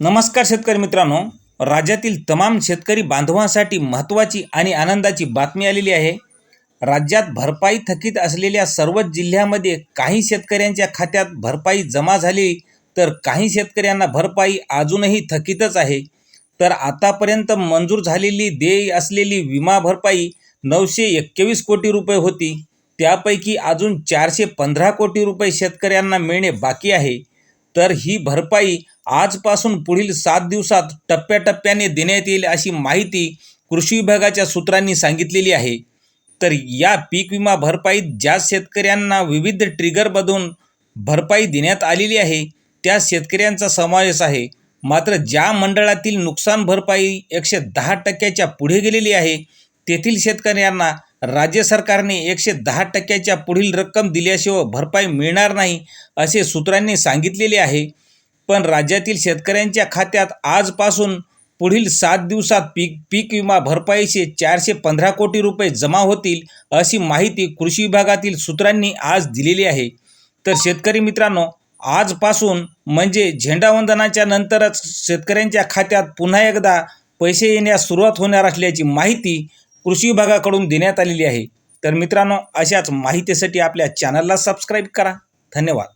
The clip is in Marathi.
नमस्कार शेतकरी मित्रांनो. राज्यातील तमाम शेतकरी बांधवांसाठी महत्त्वाची आणि आनंदाची बातमी आलेली आहे. राज्यात भरपाई थकीत असलेल्या सर्वच जिल्ह्यामध्ये काही शेतकऱ्यांच्या खात्यात भरपाई जमा झाली तर काही शेतकऱ्यांना भरपाई अजूनही थकीतच आहे. तर आतापर्यंत मंजूर झालेली देय असलेली विमा भरपाई नऊशे एक्केवीस कोटी रुपये होती. त्यापैकी अजून चारशे पंधरा कोटी रुपये शेतकऱ्यांना मिळणे बाकी आहे. तर ही भरपाई आजपासून पुढील सात दिवसात टप्प्याटप्प्याने देण्यात येईल अशी माहिती कृषी विभागाच्या सूत्रांनी सांगितलेली आहे. तर या पीक विमा भरपाईत ज्या शेतकऱ्यांना विविध ट्रिगरमधून भरपाई देण्यात आलेली आहे त्या शेतकऱ्यांचा समावेश आहे. मात्र ज्या मंडळातील नुकसान भरपाई एकशे दहा टक्क्याच्या पुढे गेलेली आहे तेथील शेतकऱ्यांना राज्य सरकारने एकशे दहा टक्क्याच्या पुढील रक्कम दिल्याशिवाय भरपाई मिळणार नाही असे सूत्रांनी सांगितलेले आहे. पण राज्यातील शेतकऱ्यांच्या खात्यात आजपासून पुढील सात दिवसात पीक पीक विमा भरपाईचे चारशे पंधरा कोटी रुपये जमा होतील अशी माहिती कृषी विभागातील सूत्रांनी आज दिलेली आहे. तर शेतकरी मित्रांनो आजपासून म्हणजे झेंडावंदनाच्या नंतरच शेतकऱ्यांच्या खात्यात पुन्हा एकदा पैसे येण्यास सुरुवात होणार असल्याची माहिती कृषी विभागाकडून देण्यात आलेली आहे. तर मित्रांनो अशाच माहितीसाठी आपल्या चॅनलला सबस्क्राईब करा. धन्यवाद.